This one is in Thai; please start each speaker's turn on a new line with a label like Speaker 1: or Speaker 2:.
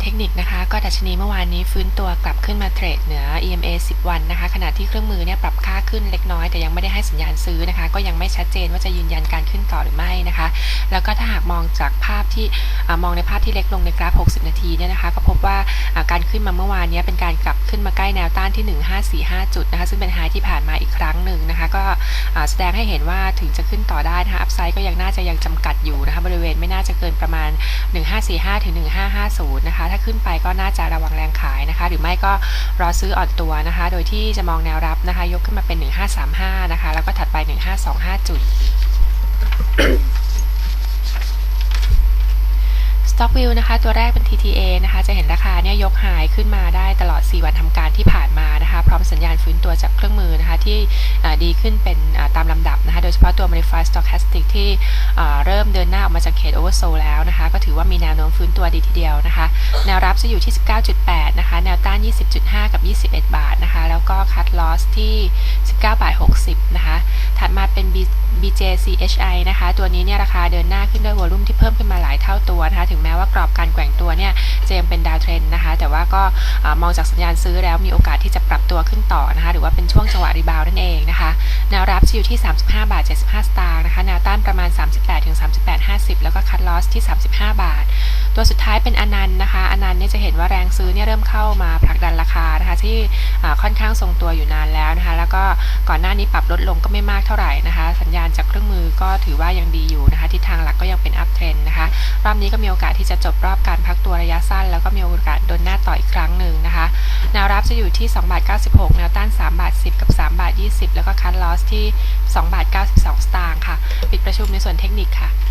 Speaker 1: เทคนิคนะคะ ก็ดัชนีเมื่อวานนี้ฟื้นตัวกลับขึ้นมาเทรดเหนือ EMA 10 วันนะคะ ขณะที่เครื่องมือเนี่ยปรับค่าขึ้นเล็กน้อยแต่ยังไม่ได้ให้สัญญาณซื้อนะคะ ก็ยังไม่ชัดเจนว่าจะยืนยันการขึ้นต่อหรือไม่นะคะ แล้วก็ถ้าหากมองจากภาพที่อมองในภาพที่เล็กลงในกราฟ 60 นาทีเนี่ยนะคะ ก็พบว่าการขึ้นมาเมื่อวานนี้เป็นการกลับขึ้นมาใกล้แนวต้านที่ 1545 จุดนะคะ ซึ่งเป็นไฮที่ผ่านมาอีกครั้งหนึ่งนะคะ ก็แสดงให้เห็นว่าถึงจะขึ้นต่อได้นะคะอัพไซด์ก็ยังน่าจะยังจำกัดอยู่นะคะ บริเวณไม่น่าจะเกินประมาณ 1545 ถึง 1550 นะคะ ถ้าขึ้นไปก็น่าจะระวังแรงขายนะคะ หรือไม่ก็รอซื้ออ่อนตัวนะคะ โดยที่จะมองแนวรับนะคะ ยกขึ้นมาเป็น 1535 นะคะ แล้วก็ถัดไป 1525 จุด Stock View นะคะ ตัวแรกเป็น TTA นะคะ จะเห็นราคาเนี่ยยกหายขึ้นมาได้ตลอด 4 วันทำการที่ผ่านมานะคะ พร้อมสัญญาณฟื้นตัวจากเครื่องมือนะคะ ที่ดีขึ้นเป็นตามลำดับนะคะ โดยเฉพาะตัว Modify Stochastic ที่เริ่มเดินหน้าออกมาจากเขต Oversold แล้วนะคะ ก็ถือว่ามีแนวโน้มฟื้นตัวดีทีเดียวนะคะ แนวรับจะอยู่ที่ 19.8 นะคะ แนวต้าน 20.5 กับ 21 บาทนะคะ แล้วก็ Cut Loss ที่ 9บาท60 นะคะ ถัดมาเป็น BJCHI นะคะ ตัวนี้เนี่ยราคาเดินหน้าขึ้นด้วยวอลุ่มที่เพิ่มขึ้นมาหลายเท่าตัวนะคะ ถึงแม้ว่ากรอบการแกว่งตัวเนี่ยจะยังเป็นดาวเทรนนะคะ แต่ว่าก็มองจากสัญญาณซื้อแล้วมีโอกาสที่จะปรับตัวขึ้นต่อนะคะ หรือว่าเป็นช่วงจังหวะรีบาวนั่นเองนะคะ แนวรับจะอยู่ที่ 35 บาท 75 สตางค์นะคะ แนวต้านประมาณ 38ถึง38 50 แล้วก็คัดลอสที่ 35 บาท ตัวสุดท้ายเป็นอนันต์นะคะอนันต์เนี่ยจะเห็นว่าแรงซื้อเนี่ยเริ่มเข้ามาผลักดันราคานะคะที่ค่อนข้างทรงตัวอยู่นานแล้วนะคะ แล้วก็ก่อนหน้านี้ปรับลดลงก็ไม่มากเท่าไหร่นะคะ สัญญาณจากเครื่องมือก็ถือว่ายังดีอยู่นะคะทิศทางหลักก็ยังเป็นอัพเทรนนะคะรอบนี้ก็มีโอกาสที่จะจบรอบการพักตัวระยะสั้น แล้วก็มีโอกาสเดินหน้าต่ออีกครั้งหนึ่งนะคะแนวรับจะอยู่ที่2บาท96แนวต้าน3บาท10 กับ 3 บาท 20 แล้วก็คัทลอสที่2บาท92 สตางค์ค่ะ ปิดประชุมในส่วนเทคนิคค่ะ